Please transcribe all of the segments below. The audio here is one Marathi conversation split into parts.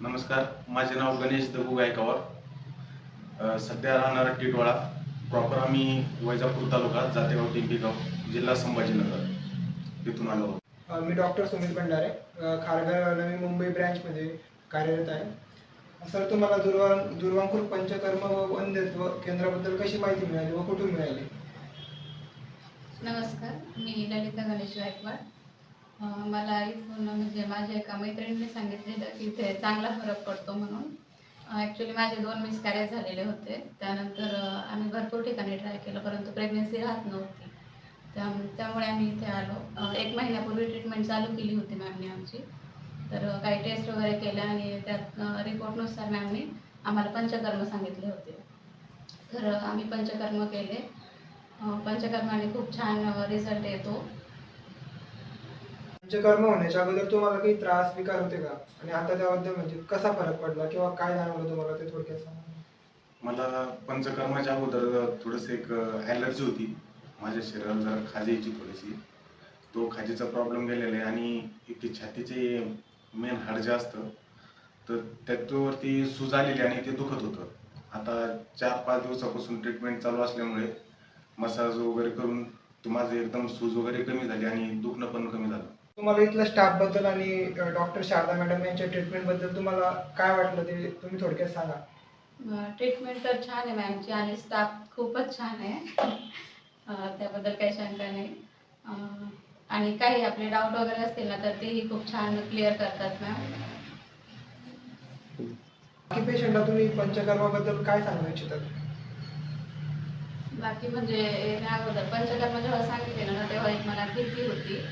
नमस्कार माझे नाव गणेश दगू गायकवाड. अ, सध्या राहणार टिटवाळा प्रॉपर आम्ही वैजापूर तालुका जातेगाव टिंबीगाव जिल्हा संभाजीनगर तिथून आलो आहोत. मी डॉक्टर सुमित भंडारे खारघर नवी मुंबई ब्रँचमध्ये कार्यरत आहे. सर तुम्हाला दुर्वा दुर्वांकूर पंचकर्म व वंध्यत्व केंद्राबद्दल कशी माहिती मिळाली व कुठून मिळाली? नमस्कार मी ललिता गणेश गायकवाड. मला इथून म्हणजे माझ्या एका मैत्रिणीने सांगितलेलं की इथे चांगला फरक पडतो म्हणून. ॲक्च्युली माझे दोन मिसकॅरेज झालेले होते. त्यानंतर आम्ही भरपूर ठिकाणी ट्राय केलं परंतु प्रेग्नन्सी राहत नव्हती. त्या त्यामुळे आम्ही इथे आलो. एक महिन्यापूर्वी ट्रीटमेंट चालू केली होती मॅमने आमची. तर काही टेस्ट वगैरे केल्या आणि त्यात रिपोर्टनुसार मॅमने आम्हाला पंचकर्म सांगितले होते. तर आम्ही पंचकर्म केले. पंचकर्माने खूप छान रिझल्ट येतो. पंचकर्म होण्याच्या अगोदर तुम्हाला काही त्रास विकार होते का? आणि आता त्याबद्दल म्हणजे कसा फरक पडला किंवा काय जाणवलं तुम्हाला ते थोडक्यात सांगा. मला पंचकर्माच्या अगोदर थोडंसं एक ॲलर्जी होती. माझ्या शरीराला जरा खाजेची यायची थोडीशी. तो खाजेचा प्रॉब्लेम गेलेला आहे आणि इथे छातीचे मेन हाड जे असतं तर त्याच्यावरती सूज आलेली आणि ते दुखत होतं. आता चार पाच दिवसापासून ट्रीटमेंट चालू असल्यामुळे मसाज वगैरे करून तो माझं एकदम सूज वगैरे कमी झाली आणि दुखणं पण कमी झालं. तुम्हाला इथल्या स्टाफबद्दल आणि डॉक्टर शारदा मॅडम यांच्या ट्रीटमेंटबद्दल तुम्हाला काय वाटलं ते तुम्ही थोडक्यात सांगा. ट्रीटमेंट तर छान आहे मॅमची आणि स्टाफ खूपच छान आहे. त्याबद्दल काही शंका नाही. आणि काही आपले डाऊट वगैरे असतील ना तर तेही खूप छान क्लिअर करतात मॅम बाकी पेशंटला तुम्ही पंचकर्माबद्दल काय सांगू इच्छितात बाकी म्हणजे अगोदर. पंचकर्म जेव्हा सांगितले ना तेव्हा एक मला भीती होती.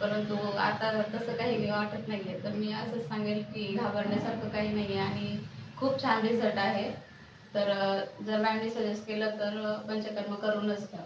परंतु आता तसं काही वाटत नाही आहे तर मी असंच सांगेल की घाबरण्यासारखं काही नाही आहे आणि खूप छान रिझल्ट आहे. तर जर मॅमने सजेस्ट केलं तर पंचकर्म करूनच घ्या.